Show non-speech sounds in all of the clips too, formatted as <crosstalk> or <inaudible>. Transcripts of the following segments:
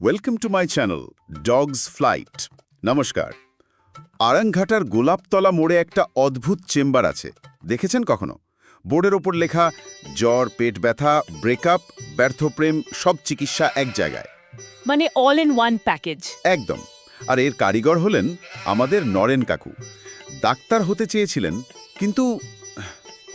Welcome to my channel dogs flight নমস্কার আরাংঘাটার গোলাপতলা মোড়ে একটা অদ্ভুত চেম্বার আছে দেখেছেন কখনো বোর্ডের ওপর লেখা জ্বর পেট ব্যথা ব্রেকআপ ব্যর্থপ্রেম সব চিকিৎসা এক জায়গায়। মানে অল ইন ওয়ান প্যাকেজ একদম। আর এর কারিগর হলেন আমাদের নরেন কাকু। ডাক্তার হতে চেয়েছিলেন কিন্তু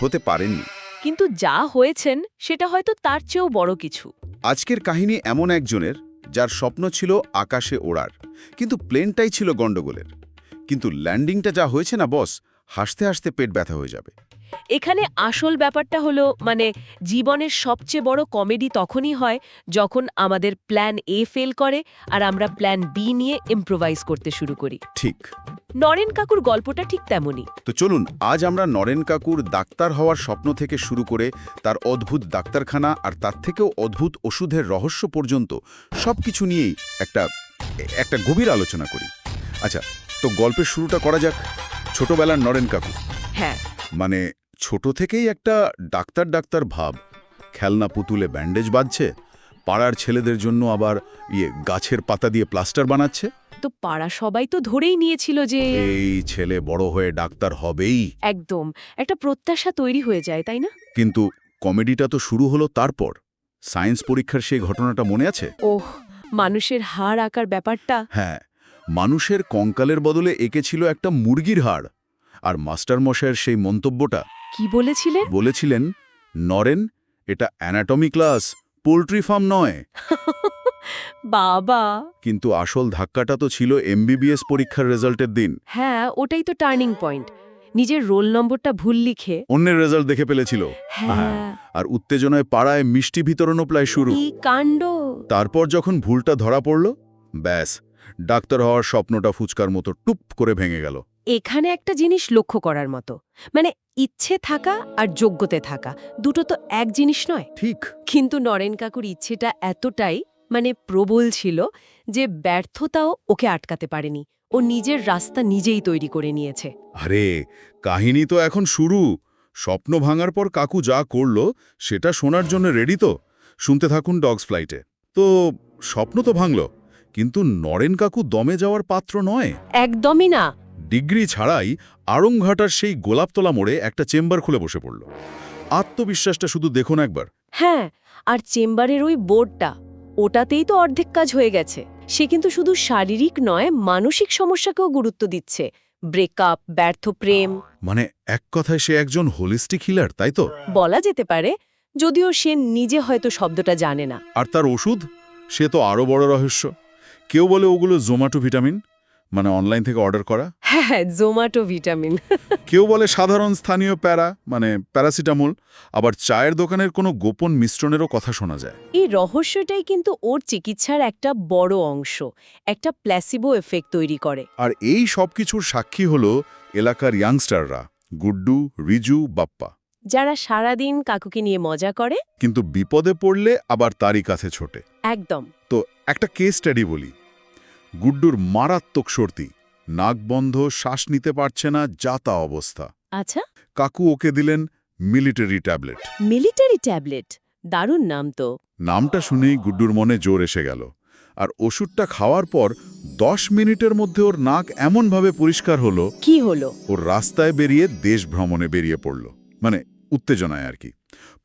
হতে পারেননি। কিন্তু যা হয়েছেন সেটা হয়তো তার চেয়েও বড় কিছু। আজকের কাহিনী এমন একজনের যার স্বপ্ন ছিল আকাশে ওড়ার। কিন্তু প্লেনটাই ছিল গণ্ডগোলের। কিন্তু ল্যান্ডিংটা যা হয়েছে না, বস, হাসতে হাসতে পেট ব্যথা হয়ে যাবে। এখানে আসল ব্যাপারটা হলো মানে জীবনের সবচেয়ে বড় কমেডি তখনই হয় যখন আমাদের প্ল্যান এ ফেল করে আর আমরা প্ল্যান বি নিয়ে ইম্প্রোভাইজ করতে শুরু করি। ঠিক। নরেন কাকুর গল্পটা ঠিক তেমনই। তো চলুন আজ আমরা নরেন কাকুর ডাক্তার হওয়ার স্বপ্ন থেকে শুরু করে তার অদ্ভুত ডাক্তারখানা আর তার থেকেও অদ্ভুত ওষুধের রহস্য পর্যন্ত সব কিছু নিয়েই একটা একটা গভীর আলোচনা করি। আচ্ছা তো গল্পের শুরুটা করা যাক। ছোটবেলার নরেন কাকু। হ্যাঁ। মানে ছোট থেকেই একটা ডাক্তার ডাক্তার ভাব। খেলনা পুতুলে ব্যান্ডেজ বাঁধছে পাড়ার ছেলেদের জন্য আবার ইয়ে গাছের পাতা দিয়ে প্লাস্টার বানাচ্ছে। তো পাড়া সবাই তো ধরেই নিয়েছিল যে এই ছেলে বড় হয়ে ডাক্তার হবেই। একদম একটা প্রত্যাশা তৈরি হয়ে যায় তাই না? কিন্তু কমেডিটা তো শুরু হলো তারপর। সায়েন্স পরীক্ষার সেই ঘটনাটা মনে আছে? ওহ মানুষের হাড় আকার ব্যাপারটা। হ্যাঁ মানুষের কঙ্কালের বদলে এঁকেছিল একটা মুরগির হাড়। আর মাস্টারমশায়ের সেই মন্তব্যটা কি বলেছিলেন? বলেছিলেন নরেন এটা অ্যানাটমি ক্লাস পোলট্রি ফার্ম নয়। <laughs> বাবা। কিন্তু আসল ধাক্কাটা তো ছিল এমবিবিএস পরীক্ষার রেজাল্টের দিন। হ্যাঁ ওটাই তো টার্নিং পয়েন্ট নিজের রোল নম্বরটা ভুল লিখে। অন্যের রেজাল্ট দেখে ফেলেছিল। হ্যাঁ। আর উত্তেজনায় পাড়ায় মিষ্টি বিতরণও প্রায় শুরু। কাণ্ড। তারপর যখন ভুলটা ধরা পড়ল ব্যাস ডাক্তার হওয়ার স্বপ্নটা ফুচকার মতো টুপ করে ভেঙে গেল। এখানে একটা জিনিস লক্ষ্য করার মতো। মানে ইচ্ছে থাকা আর যোগ্যতে থাকা দুটো তো এক জিনিস নয়। ঠিক। কিন্তু নরেন কাকুর ইচ্ছেটা এতটাই মানে প্রবল ছিল যে ব্যর্থতাও ওকে আটকাতে পারেনি। ও নিজের রাস্তা নিজেই তৈরি করে নিয়েছে। আরে কাহিনী তো এখন শুরু। স্বপ্ন ভাঙার পর কাকু যা করল সেটা শোনার জন্য রেডি তো। শুনতে থাকুন ডগস ফ্লাইটে তো স্বপ্ন তো ভাঙল কিন্তু নরেন কাকু দমে যাওয়ার পাত্র নয়। একদমই না। ডিগ্রি ছাড়াই আড়ংঘাটার সেই গোলাপতলা মোড়ে একটা চেম্বার খুলে বসে পড়ল। আত্মবিশ্বাসটা শুধু দেখুন একবার। হ্যাঁ আর চেম্বারের ওই বোর্ডটা ওটাতেই তো অর্ধেক কাজ হয়ে গেছে। সে কিন্তু শুধু শারীরিক নয় মানসিক সমস্যাকেও গুরুত্ব দিচ্ছে। ব্রেকআপ ব্যর্থ প্রেম। মানে এক কথায় সে একজন হোলিস্টিক হিলার তাই তো? বলা যেতে পারে যদিও সে নিজে হয়তো শব্দটা জানে না। আর তার ওষুধ? সে তো আরও বড় রহস্য। কেউ বলে ওগুলো জোম্যাটো ভিটামিন মানে অনলাইন থেকে অর্ডার করা? হ্যাঁ হ্যাঁ জোম্যাটো ভিটামিন। কেউ বলে সাধারণ স্থানীয় প্যারা মানে প্যারাসিটামল আবার চায়ের দোকানের কোনো গোপন মিশ্রণেরও কথা শোনা যায়। এই রহস্যটাই কিন্তু ওর চিকিৎসার একটা বড় অংশ একটা প্ল্যাসিবো এফেক্ট তৈরি করে। আর এই সব কিছুর সাক্ষী হলো এলাকার ইয়াংস্টাররা গুড্ডু রিজু বাপ্পা। যারা সারাদিন কাকুকে নিয়ে মজা করে। কিন্তু বিপদে পড়লে আবার তারই কাছে ছোটে। একদম। তো একটা কেস স্টাডি বলি। গুড্ডুর মারাত্মক সর্দি। নাক বন্ধ শ্বাস নিতে পারছে না যা তা অবস্থা। আচ্ছা? কাকু ওকে দিলেন মিলিটারি ট্যাবলেট। Military tablet? দারুণ নাম তো। নামটা শুনেই গুড্ডুর মনে জোর এসে গেল। আর ওষুধটা খাওয়ার পর দশ মিনিটের মধ্যে ওর নাক এমনভাবে পরিষ্কার হলো কি হলো? ওর রাস্তায় বেরিয়ে দেশ ভ্রমণে বেরিয়ে পড়ল। মানে উত্তেজনায় আর কি।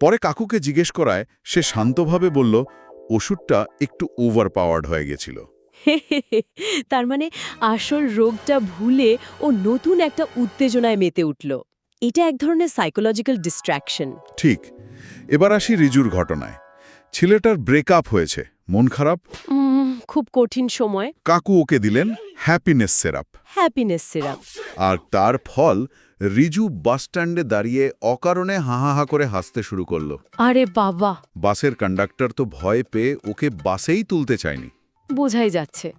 পরে কাকুকে জিজ্ঞেস করায় সে শান্তভাবে বলল ওষুধটা একটু ওভার পাওয়ার্ড হয়ে গেছিল। <laughs> তার মানে আসল রোগটা ভুলে ও নতুন একটা উত্তেজনায় মেতে উঠল। এটা এক ধরনের সাইকোলজিক্যাল ডিস্ট্র্যাকশন ঠিক। এবার আসি রিজুর ঘটনায়। ছেলেটার ব্রেকআপ হয়েছে। মন খারাপ? খুব কঠিন সময়। কাকু ওকে দিলেন হ্যাপিনেস সেরাপ হ্যাপিনেস সেরাপ আর তার ফল রিজু বাসস্ট্যান্ডে দাঁড়িয়ে অকারণে হাহাহা করে হাসতে শুরু করল। আরে বাবা! বাসের কন্ডাক্টর তো ভয় পেয়ে ওকে বাসেই তুলতে চায়নি। বোঝাই যাচ্ছে।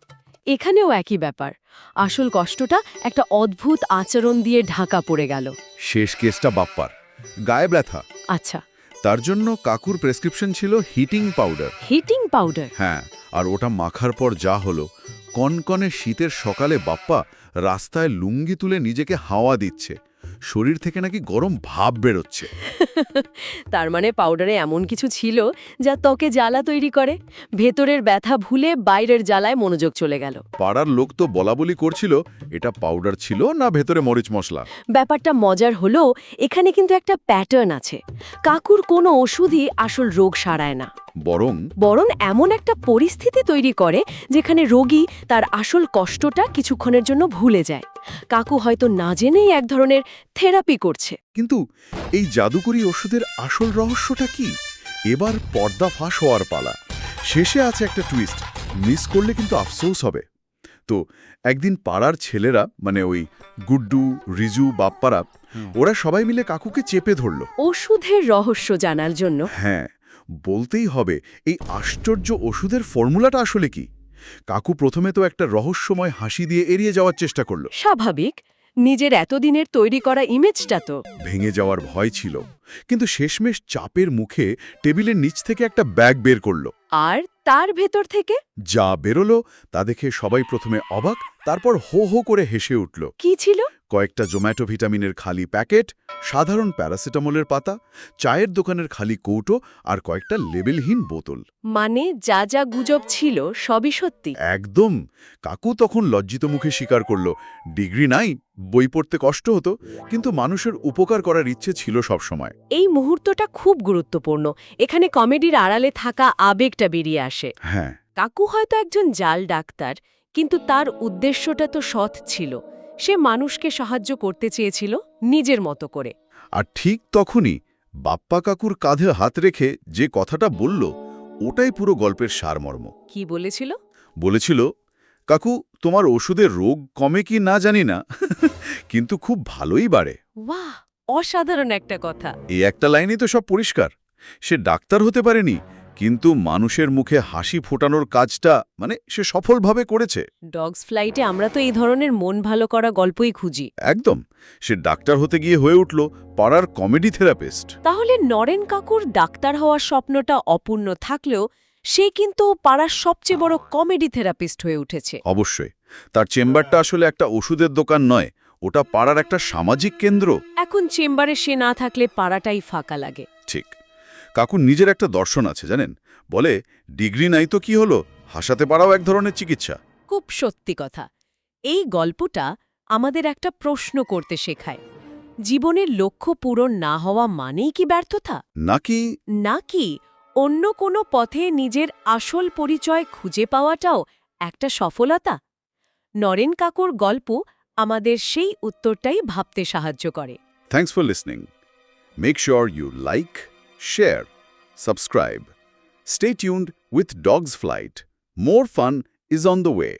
এখানেও একই ব্যাপার। আসল কষ্টটা একটা অদ্ভুত আচরণ দিয়ে ঢাকা পড়ে গেল। শেষ কেসটা বাপ্পার। গায়ে ব্যথা। আচ্ছা। তার জন্য কাকুর প্রেসক্রিপশন ছিল হিটিং পাউডার। Heating powder? হ্যাঁ আর ওটা মাখার পর যা হলো কনকনে শীতের সকালে বাপ্পা রাস্তায় লুঙ্গি তুলে নিজেকে হাওয়া দিচ্ছে। শরীর থেকে নাকি গরম ভাব বেরোচ্ছে। <laughs> তার মানে পাউডারে এমন কিছু ছিল যা ত্বকে জ্বালা তৈরি করে। ভেতরের ব্যথা ভুলে বাইরের জ্বালায় মনোযোগ চলে গেল। পাড়ার লোক তো বলাবলি করছিল এটা পাউডার ছিল না ভেতরে মরিচ মশলা? ব্যাপারটা মজার হলো এখানে কিন্তু একটা প্যাটার্ন আছে। কাকুর কোনো ওষুধই আসল রোগ সারায় না। বরং বরং এমন একটা পরিস্থিতি তৈরি করে যেখানে রোগী তার আসল কষ্টটা কিছুক্ষণের জন্য ভুলে যায়। কাকু হয়তো না জেনেই এক ধরনের থেরাপি করছে। কিন্তু এই জাদুকরি ওষুধের আসল রহস্যটা কি? এবার পর্দা ফাঁস হওয়ার পালা। শেষে আছে একটা টুইস্ট মিস করলে কিন্তু আফসোস হবে। তো একদিন পাড়ার ছেলেরা মানে ওই গুড্ডু রিজু বাপ্পারা ওরা সবাই মিলে কাকুকে চেপে ধরল। ওষুধের রহস্য জানার জন্য হ্যাঁ। বলতেই হবে এই আশ্চর্য ওষুধের ফর্মুলাটা আসলে কি? কাকু প্রথমে তো একটা রহস্যময় হাসি দিয়ে এড়িয়ে যাওয়ার চেষ্টা করল। স্বাভাবিক নিজের এতদিনের তৈরি করা ইমেজটা তো। ভেঙে যাওয়ার ভয় ছিল কিন্তু শেষমেশ চাপের মুখে টেবিলের নিচ থেকে একটা ব্যাগ বের করল। আর তার ভেতর থেকে? যা বেরোলো তা দেখে সবাই প্রথমে অবাক তারপর হো হো করে হেসে উঠল। কি ছিল? কয়েকটা জোম্যাটো ভিটামিনের খালি প্যাকেট সাধারণ প্যারাসিটামলের পাতা চায়ের দোকানের খালি কৌটো আর কয়েকটা লেবেলহীন বোতল। মানে যা যা গুজব ছিল সবই সত্যি। একদম। কাকু তখন লজ্জিত মুখে স্বীকার করল ডিগ্রি নাই বই পড়তে কষ্ট হতো কিন্তু মানুষের উপকার করার ইচ্ছে ছিল সবসময়। এই মুহূর্তটা খুব গুরুত্বপূর্ণ। এখানে কমেডির আড়ালে থাকা আবেগটা বেরিয়ে আসে। হ্যাঁ। কাকু হয়তো একজন জাল ডাক্তার কিন্তু তার উদ্দেশ্যটা তো সৎ ছিল। সে মানুষকে সাহায্য করতে চেয়েছিল নিজের মতো করে। আর ঠিক তখনই বাপ্পা কাকুর কাঁধে হাত রেখে যে কথাটা বলল ওটাই পুরো গল্পের সারমর্ম। কি বলেছিল? বলেছিল কাকু তোমার ওষুধের রোগ কমে কি না জানি না কিন্তু খুব ভালোই বাড়ে। বাহ অসাধারণ একটা কথা। এই একটা লাইনেই তো সব পরিষ্কার। সে ডাক্তার হতে পারেনি কিন্তু মানুষের মুখে হাসি ফোটানোর কাজটা মানে সে সফলভাবে করেছে। ডগস ফ্লাইটে আমরা তো এই ধরনের মন ভালো করা গল্পই খুঁজি। একদম। সে ডাক্তার হতে গিয়ে হয়ে উঠল পাড়ার কমেডি থেরাপিস্ট। তাহলে নরেন কাকুর ডাক্তার হওয়ার স্বপ্নটা অপূর্ণ থাকলেও সে কিন্তু পাড়ার সবচেয়ে বড় কমেডি থেরাপিস্ট হয়ে উঠেছে। অবশ্যই। তার চেম্বারটা আসলে একটা ওষুধের দোকান নয় ওটা পাড়ার একটা সামাজিক কেন্দ্র। এখন চেম্বারে সে না থাকলে পাড়াটাই ফাঁকা লাগে। ঠিক। কাকুর নিজের একটা দর্শন আছে জানেন? বলে ডিগ্রি নাই তো কি হলো? হাসাতে পারাও এক ধরনের চিকিৎসা। খুব সত্যি কথা। এই গল্পটা আমাদের একটা প্রশ্ন করতে শেখায়। জীবনের লক্ষ্য পূরণ না হওয়া মানেই কি ব্যর্থতা? নাকি? নাকি অন্য কোনো পথে নিজের আসল পরিচয় খুঁজে পাওয়াটাও একটা সফলতা? নরেন কাকুর গল্প আমাদের সেই উত্তরটাই ভাবতে সাহায্য করে। Thanks for listening make sure you like share, subscribe. Stay tuned with Dog's Flight. More fun is on the way.